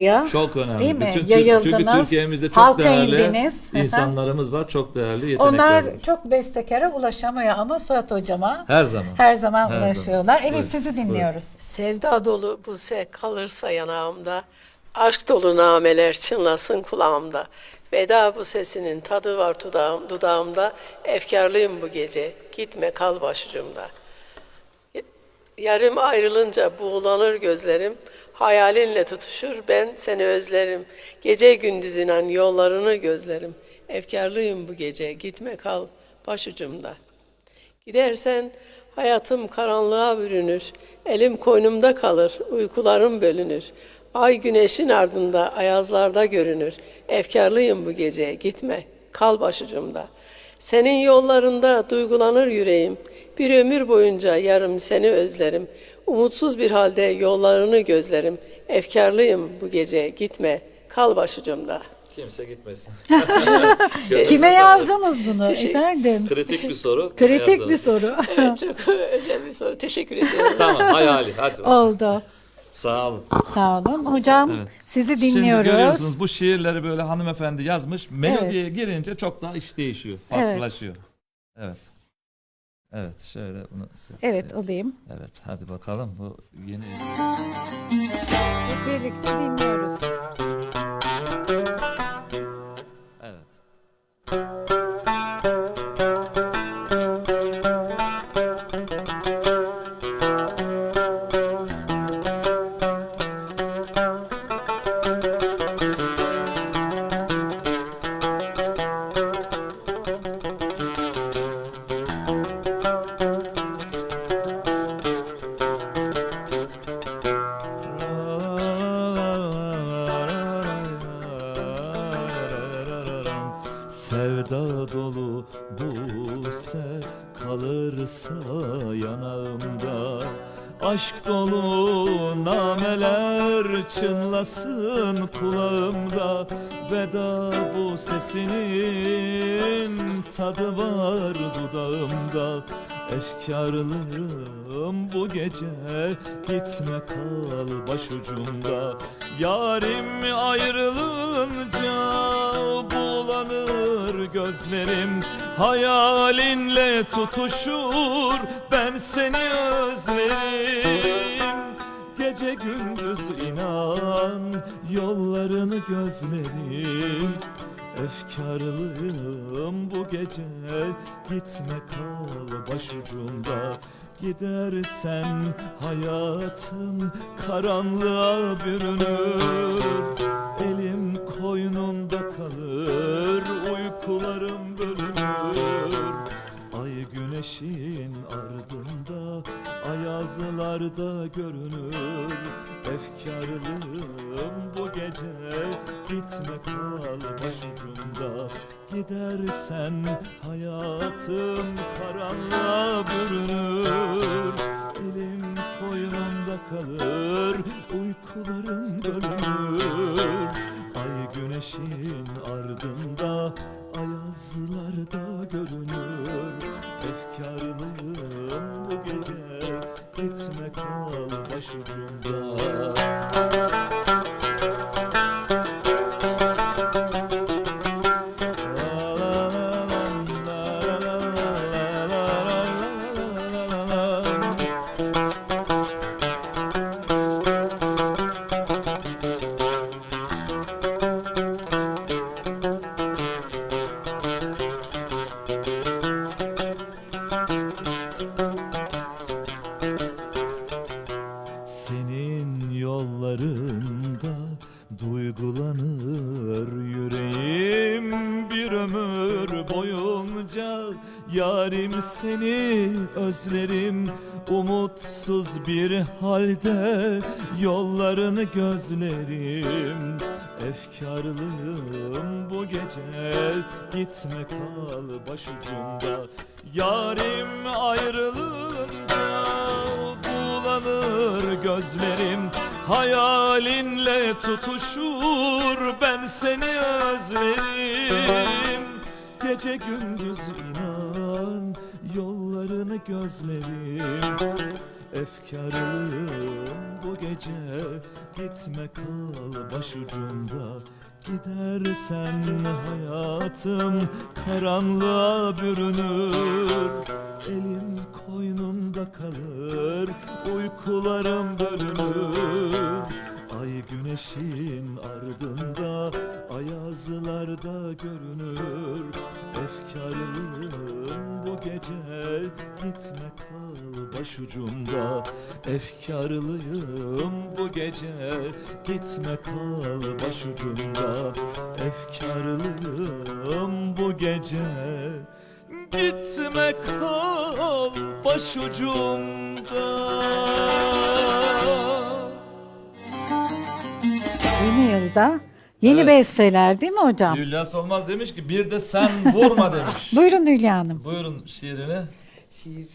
ya. Çok önemli. Değil mi? Bütün Yayıldınız, Çünkü Türkiye'mizde çok halka değerli indiniz. insanlarımız var. Çok değerli yetenekler Onlar var. çok bestekara ulaşamıyor ama Suat hocama Her zaman. her zaman Her ulaşıyorlar. zaman. Evet Buyurun, sizi dinliyoruz. Sevda dolu buse kalırsa yanağımda, aşk dolu nameler çınlasın kulağımda. Veda bu sesinin tadı var dudağım, dudağımda, efkarlıyım bu gece, gitme kal başucumda. Yarım ayrılınca buğulanır gözlerim, hayalinle tutuşur ben seni özlerim. Gece gündüz inan yollarını gözlerim, efkarlıyım bu gece, gitme kal başucumda. Gidersen hayatım karanlığa bürünür, elim koynumda kalır, uykularım bölünür. Ay güneşin ardında ayazlarda görünür. Efkarlıyım bu gece, gitme, kal başucumda. Senin yollarında duygulanır yüreğim. Bir ömür boyunca yarım seni özlerim. Umutsuz bir halde yollarını gözlerim. Efkarlıyım bu gece, gitme, kal başucumda. Kimse gitmesin. Kime yazdınız bunu Teşekkür- efendim? Kritik bir soru. Kime Kritik bir soru. Evet, çok özel bir soru. Teşekkür ediyorum. Tamam hayali. Hadi bakalım. Oldu. Sağ olun. Sağ olun. Hocam Evet. sizi Şimdi dinliyoruz. görüyorsunuz bu şiirleri böyle hanımefendi yazmış. Melodiye girince çok daha iş değişiyor. Farklılaşıyor. Evet. Evet, şöyle bunu Evet alayım. Evet hadi bakalım bu yeni birlikte dinliyoruz. Sevda dolu buse kalırsa yanağımda. Aşk dolu nameler çınlasın kulağımda. Veda bu sesinin tadı var dudağımda. Efkarlıyım bu gece gitme kal başucumda. Yarim ayrılınca bulanır gözlerim Hayalinle tutuşur. Ben seni özlerim. Gece gündüz inan yollarını gözlerim. Efkarlıyım bu gece Gitme kal başucumda. Gidersen hayatım karanlığa bürünür güneşin ardında Ayazlarda görünür. Efkarlıyım bu gece Gitme kal başucumda. Gidersen hayatım karanlığa bürünür. Elim koynumda kalır Uykularım bölünür başucumda duygulanır yüreğim bir ömür boyunca. Yarim seni özlerim umutsuz bir halde. Yollarını gözlerim Efkarlıyım. Bu gece gitme kal başucumda. Yarim ayrılınca bulanır gözlerim Hayalinle tutuşur ben seni özlerim. Gece gündüz inan yollarını gözlerim Efkarlıyım bu gece Gitme kal başucumda. Gidersen hayatım karanlığa bürünür. Elim koynunda kalır Uykularım bölünür. Ay güneşin ardında Ayazlarda görünür. Efkarlıyım gece Gitme kal başucumda. Efkarlıyım bu gece Gitme kal başucumda. Efkarlıyım bu gece Gitme kal başucumda. Yeni yılda yeni Evet. besteler değil mi hocam? Hülya Solmaz demiş ki bir de sen vurma demiş. Buyurun Hülya Hanım. Buyurun şiirini. Şiir